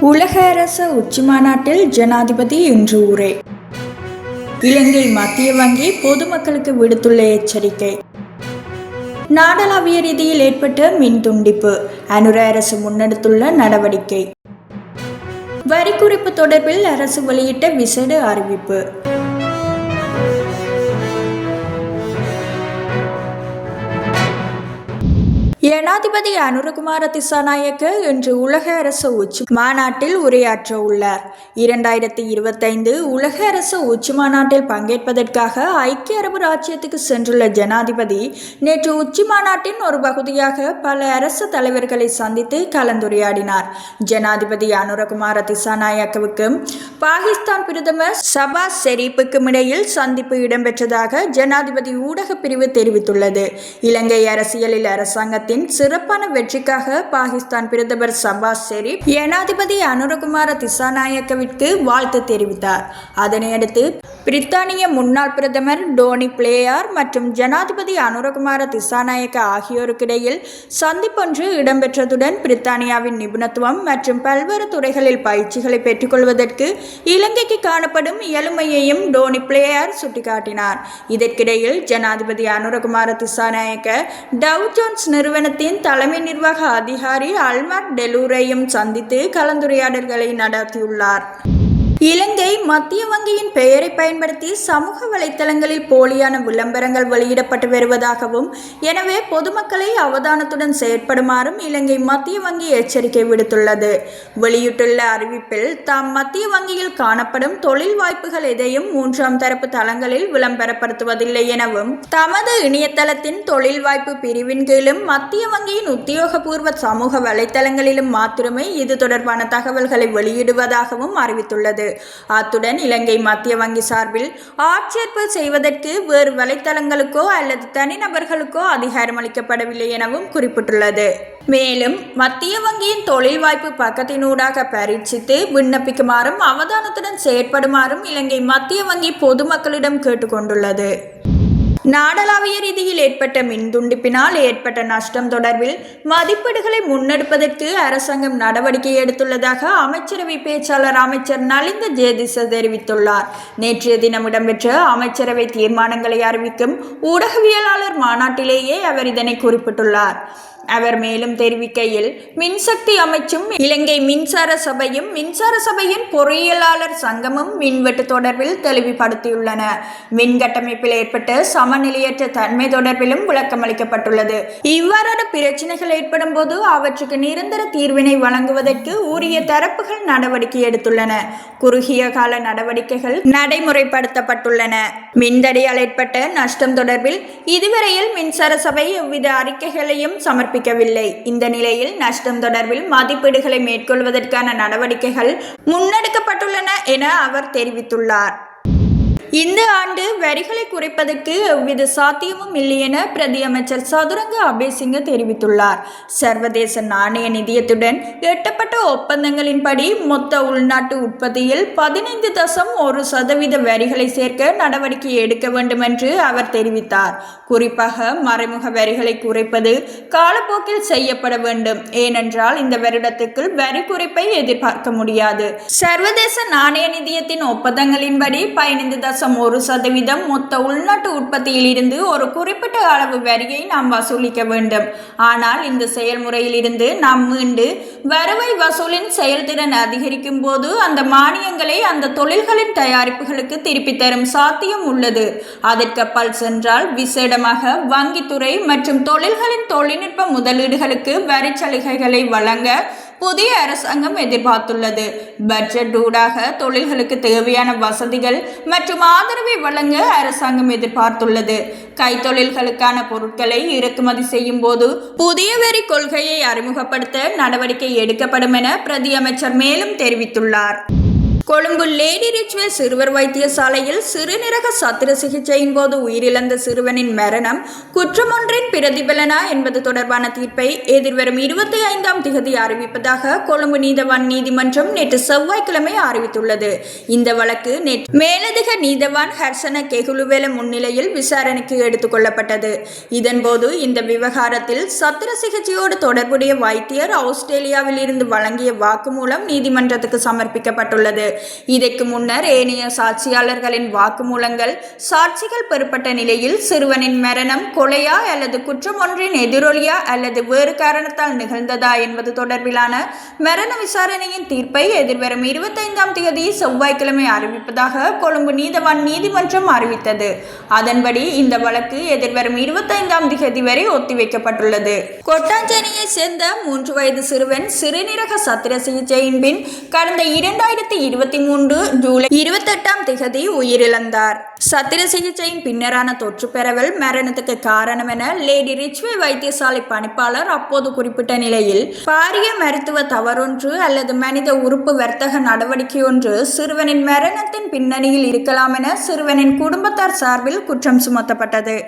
உலக அரச உச்சி மாநாட்டில் ஜனாதிபதி இன்று உரை. இலங்கை மத்திய வங்கி பொதுமக்களுக்கு விடுத்துள்ள எச்சரிக்கை. நாடளாவிய ரீதியில் ஏற்பட்ட மின் துண்டிப்பு அனுர அரசு முன்னெடுத்துள்ள நடவடிக்கை. வரி குறைப்பு தொடர்பில் அரசு வெளியிட்ட விசேட அறிவிப்பு. ஜனாதிபதி அனுரகுமார திசாநாயக்க இன்று உலக அரசு உச்சி மாநாட்டில் உரையாற்ற உள்ளார். இரண்டாயிரத்தி இருபத்தைந்து உலக அரசு உச்சி மாநாட்டில் பங்கேற்பதற்காக ஐக்கிய அரபு ராஜ்யத்துக்கு சென்றுள்ள ஜனாதிபதி நேற்று உச்சி மாநாட்டின் ஒரு பகுதியாக பல அரசு தலைவர்களை சந்தித்து கலந்துரையாடினார். ஜனாதிபதி அனுரகுமார திசாநாயக்கவுக்கும் பாகிஸ்தான் பிரதமர் சபாஸ் ஷெரீப்புக்கும் இடையில் சந்திப்பு இடம்பெற்றதாக ஜனாதிபதி ஊடக பிரிவு தெரிவித்துள்ளது. இலங்கை அரசியலில் அரசாங்கத்தின் சிறப்பான வெற்றிக்காக பாகிஸ்தான் பிரதமர் சபாஸ் ஷெரீப் ஜனாதிபதி அனுரகுமார திசாநாயக்கவிற்கு வாழ்த்து தெரிவித்தார். அதனையடுத்து பிரித்தானிய முன்னாள் பிரதமர் டோனி பிளேயார் மற்றும் ஜனாதிபதி அனுரகுமார திசாநாயக்க ஆகியோருக்கிடையில் சந்திப்பொன்று இடம்பெற்றதுடன் பிரித்தானியாவின் நிபுணத்துவம் மற்றும் பல்வேறு துறைகளில் பயிற்சிகளை பெற்றுக்கொள்வதற்கு இலங்கைக்கு காணப்படும் இயலுமையையும் டோனி பிளேயர் சுட்டிக்காட்டினார். இதற்கிடையில் ஜனாதிபதி அனுரகுமார திசாநாயக்க டவ் ஜோன்ஸ் நிறுவனத்தின் தலைமை நிர்வாக அதிகாரி அல்மர்ட் டெலூரையும் சந்தித்து கலந்துரையாடல்களை நடத்தியுள்ளார். இலங்கை மத்திய வங்கியின் பெயரை பயன்படுத்தி சமூக வலைத்தளங்களில் போலியான விளம்பரங்கள் வெளியிடப்பட்டு வருவதாகவும் எனவே பொதுமக்களை அவதானத்துடன் செயற்படுமாறும் இலங்கை மத்திய வங்கி எச்சரிக்கை விடுத்துள்ளது. வெளியிட்டுள்ள அறிவிப்பில் தாம் மத்திய வங்கியில் காணப்படும் தொழில் வாய்ப்புகள் எதையும் மூன்றாம் தரப்பு தளங்களில் விளம்பரப்படுத்துவதில்லை எனவும் தமது இணையதளத்தின் தொழில் வாய்ப்பு பிரிவின் கீழும் மத்திய வங்கியின் உத்தியோகபூர்வ சமூக வலைத்தளங்களிலும் மாத்திரமே இது தொடர்பான தகவல்களை வெளியிடுவதாகவும் அறிவித்துள்ளது. அத்துடன் இலங்கை மத்திய வங்கி சார்பில் ஆட்சேர்ப்பு செய்வதற்கு வேறு வலைத்தளங்களுக்கோ அல்லது தனிநபர்களுக்கோ அதிகாரம் அளிக்கப்படவில்லை எனவும் குறிப்பிட்டுள்ளது. மேலும் மத்திய வங்கியின் தொழில் வாய்ப்பு பக்கத்தினூடாக பரீட்சித்து விண்ணப்பிக்குமாறும் அவதானத்துடன் செயற்படுமாறும் இலங்கை மத்திய வங்கி பொதுமக்களிடம் கேட்டுக்கொண்டுள்ளது. நாடளாவிய ரீதியில் ஏற்பட்ட மின்துண்டிப்பினால் ஏற்பட்ட நஷ்டம் தொடர்பில் மதிப்பீடுகளை முன்னெடுப்பதற்கு அரசாங்கம் நடவடிக்கை எடுத்துள்ளதாக அமைச்சரவை பேச்சாளர் அமைச்சர் நலிந்த ஜெயதிச தெரிவித்துள்ளார். நேற்றைய தினம் இடம்பெற்ற அமைச்சரவை தீர்மானங்களை அறிவிக்கும் ஊடகவியலாளர் மாநாட்டிலேயே அவர் இதனை குறிப்பிட்டுள்ளார். அவர் மேலும் தெரிவிக்கையில் மின்சக்தி அமைச்சும் இலங்கை மின்சார சபையும் மின்சார சபையின் பொறியியலாளர் சங்கமும் மின்வெட்டு தொடர்பில் தெளிவுபடுத்தியுள்ளன. மின் கட்டமைப்பில் ஏற்பட்ட சமநிலையற்ற தன்மை தொடர்பிலும் விளக்கம் அளிக்கப்பட்டுள்ளது இவ்வாறான பிரச்சனைகள் ஏற்படும் போது அவற்றுக்கு நிரந்தர தீர்வினை வழங்குவதற்கு உரிய தரப்புகள் நடவடிக்கை எடுத்துள்ளன. குறுகிய கால நடவடிக்கைகள் நடைமுறைப்படுத்தப்பட்டுள்ளன. மின்தடையால் ஏற்பட்ட நஷ்டம் தொடர்பில் இதுவரையில் மின்சார சபை எவ்வித அறிக்கைகளையும் சமர்ப்பி சமர்ப்பிக்கவில்லை இந்த நிலையில் நஷ்டம் தொடர்பில் மதிப்பீடுகளை மேற்கொள்வதற்கான நடவடிக்கைகள் முன்னெடுக்கப்பட்டுள்ளன என அவர் தெரிவித்துள்ளார். இந்த ஆண்டு வரிகளை குறைப்பதற்கு எவ்வித சாத்தியமும் இல்லை என பிரதியமைச்சர் சதுரங்க அபேசிங்க தெரிவித்துள்ளார். சர்வதேச நாணய நிதியத்துடன் எட்டப்பட்ட ஒப்பந்தங்களின்படி மொத்த உள்நாட்டு உற்பத்தியில் பதினைந்து தசம் ஒரு சதவீத வரிகளை சேர்க்க நடவடிக்கை எடுக்க வேண்டும் என்று அவர் தெரிவித்தார். குறிப்பாக மறைமுக வரிகளை குறைப்பது காலப்போக்கில் செய்யப்பட வேண்டும். ஏனென்றால் இந்த வருடத்துக்குள் வரி குறைப்பை எதிர்பார்க்க முடியாது. சர்வதேச நாணய நிதியத்தின் ஒப்பந்தங்களின்படி பதினைந்து தசம் தசம் ஒரு சதவீதம் மொத்த உள்நாட்டு உற்பத்தியில் இருந்து ஒரு குறிப்பிட்ட அளவு வரியை நாம் வசூலிக்க வேண்டும். ஆனால் இந்த செயல்முறையிலிருந்து நாம் மீண்டு வருவாய் வசூலின் செயல்திறன் அதிகரிக்கும் போது அந்த மானியங்களை அந்த தொழில்களின் தயாரிப்புகளுக்கு திருப்பி தரும் சாத்தியம் உள்ளது. அதற்கப்பால் சென்றால் விசேடமாக வங்கித்துறை மற்றும் தொழில்களின் தொழில்நுட்ப முதலீடுகளுக்கு வரி சலுகைகளை வழங்க புதிய அரசாங்கம் எதிர்பார்த்துள்ளது. பட்ஜெட் ஊடாக தொழில்களுக்கு தேவையான வசதிகள் மற்றும் ஆதரவை வழங்க அரசாங்கம் எதிர்பார்த்துள்ளது. கைத்தொழில்களுக்கான பொருட்களை இறக்குமதி செய்யும் போது புதிய வரி கொள்கையை அறிமுகப்படுத்த நடவடிக்கை எடுக்கப்படும் என பிரதியமைச்சர் மேலும் தெரிவித்துள்ளார். கொழும்பு லேடி ரிச்வே சிறுவர் வைத்தியசாலையில் சிறுநீரக சத்திர சிகிச்சையின் போது உயிரிழந்த சிறுவனின் மரணம் குற்றமொன்றின் பிரதிபலனா என்பது தொடர்பான தீர்ப்பை எதிர்வரும் இருபத்தி ஐந்தாம் திகதி அறிவிப்பதாக கொழும்பு நீதவான் நீதிமன்றம் நேற்று செவ்வாய்க்கிழமை அறிவித்துள்ளது. இந்த வழக்கு நேற்று மேலதிக நீதவான் ஹர்சன கெகுலுவேல முன்னிலையில் விசாரணைக்கு எடுத்துக் கொள்ளப்பட்டது. இதன்போது இந்த விவகாரத்தில் சத்திர சிகிச்சையோடு தொடர்புடைய வைத்தியர் ஆஸ்திரேலியாவில் இருந்து வழங்கிய வாக்குமூலம் நீதிமன்றத்துக்கு சமர்ப்பிக்கப்பட்டுள்ளது. இதற்கு முன்னர் ஏனைய சாட்சியாளர்களின் வாக்குமூலங்கள் சாட்சிகள் பெறப்பட்ட நிலையில் சிறுவனின் மரணம் கொலையா அல்லது குற்றம் ஒன்றின் எதிரொலியா அல்லது வேறு காரணத்தால் நிகழ்ந்ததா என்பது தொடர்பிலான மரண விசாரணையின் தீர்ப்பை எதிர்வரும் இருபத்தைந்தாம் தேதி செவ்வாய்க்கிழமை அறிவிப்பதாக கொழும்பு நீதவான் நீதிமன்றம் அறிவித்தது. அதன்படி இந்த வழக்கு எதிர்வரும் இருபத்தைந்தாம் தேதி வரை ஒத்திவைக்கப்பட்டுள்ளது. கொட்டாஞ்சேனியை சேர்ந்த மூன்று வயது சிறுவன் சிறுநீரக சத்திர சிகிச்சையின் பின் கடந்த இரண்டாயிரத்தி இருபத்தி மூன்று ஜூலை இருபத்தெட்டாம் திகதி உயிரிழந்தார். சத்திர சிகிச்சையின் பின்னரான தொற்று பெறவல் மரணத்துக்கு காரணம் என லேடி ரிச்வே வைத்தியசாலை பணிப்பாளர் அப்போது குறிப்பிட்ட நிலையில் பாரிய மருத்துவ தவறொன்று அல்லது மனித உறுப்பு வர்த்தக நடவடிக்கை ஒன்று சிறுவனின் மரணத்தின் பின்னணியில் இருக்கலாம் என சிறுவனின் குடும்பத்தார் சார்பில் குற்றம் சுமத்தப்பட்டது.